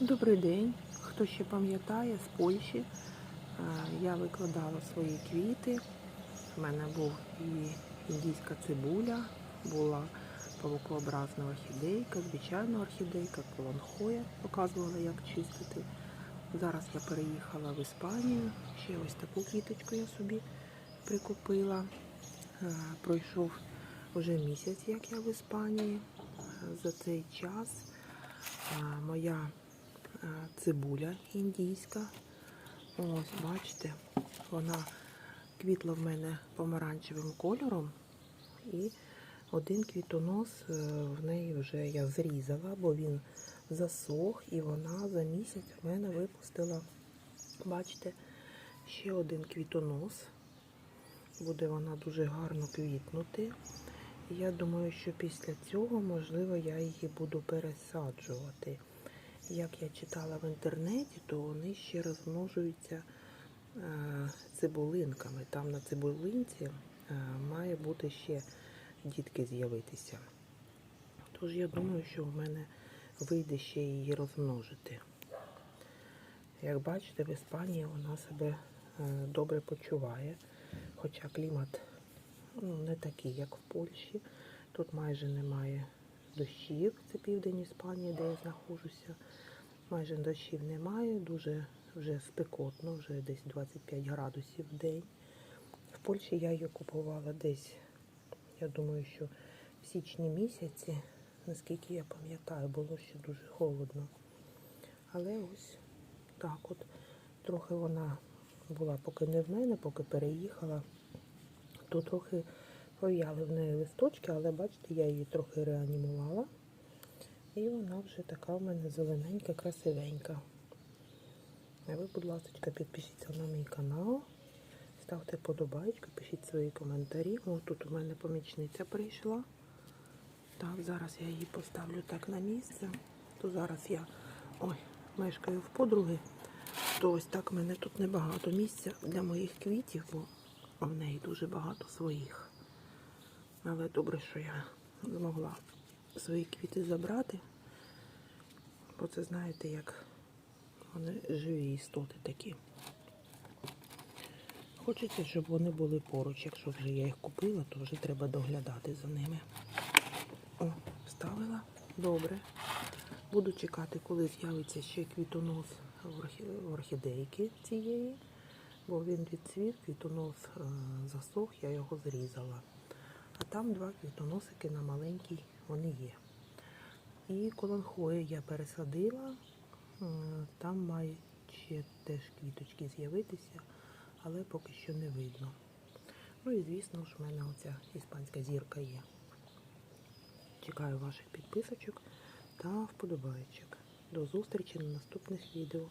Добрий день. Хто ще пам'ятає з Польщі, я викладала свої квіти. У мене був і індійська цибуля, була павукообразна орхідейка, звичайна орхідейка, колонхоя. Показувала, як чистити. Зараз я переїхала в Іспанію. Ще ось таку квіточку я собі прикупила. Пройшов вже місяць, як я в Іспанії. За цей час моя цибуля індійська. Ось, бачите, вона квітла в мене помаранчевим кольором. І один квітонос е, в неї вже я зрізала, бо він засох, і вона за місяць в мене випустила, бачите, ще один квітонос. Буде вона дуже гарно квітнути. Я думаю, що після цього, можливо, я її буду пересаджувати. Як я читала в інтернеті, то вони ще розмножуються е, цибулинками. Там на цибулинці е, має бути ще дітки з'явитися. Тож я думаю, що в мене вийде ще її розмножити. Як бачите, в Іспанії вона себе е, добре почуває, хоча клімат ну, не такий, як в Польщі. Тут майже немає дощів. Це південь Іспанії, де я знаходжуся. Майже дощів немає, дуже вже спекотно, вже десь 25 градусів в день. В Польщі я її купувала десь, я думаю, що в січні місяці, наскільки я пам'ятаю, було ще дуже холодно. Але ось так от трохи вона була поки не в мене, поки переїхала, то трохи пов'яли в неї листочки, але бачите, я її трохи реанімувала. І вона вже така в мене зелененька, красивенька. А ви, будь ласка, підпишіться на мій канал, ставте подобайку, пишіть свої коментарі. О, тут у мене помічниця прийшла. Так, зараз я її поставлю так на місце. То зараз я ой, мешкаю в подруги. То ось так в мене тут небагато місця для моїх квітів, бо в неї дуже багато своїх. Але добре, що я змогла свої квіти забрати. Бо це знаєте, як вони живі істоти такі. Хочеться, щоб вони були поруч. Якщо вже я їх купила, то вже треба доглядати за ними. О, вставила. Добре. Буду чекати, коли з'явиться ще квітонос орхідейки цієї, бо він відцвів, квітонос е, засох, я його зрізала. А там два квітоносики на маленький вони є. І колонхою я пересадила, е, там має ще теж квіточки з'явитися, але поки що не видно. Ну і звісно ж, в мене оця іспанська зірка є. Чекаю ваших підписочок та вподобайочок. До зустрічі на наступних відео.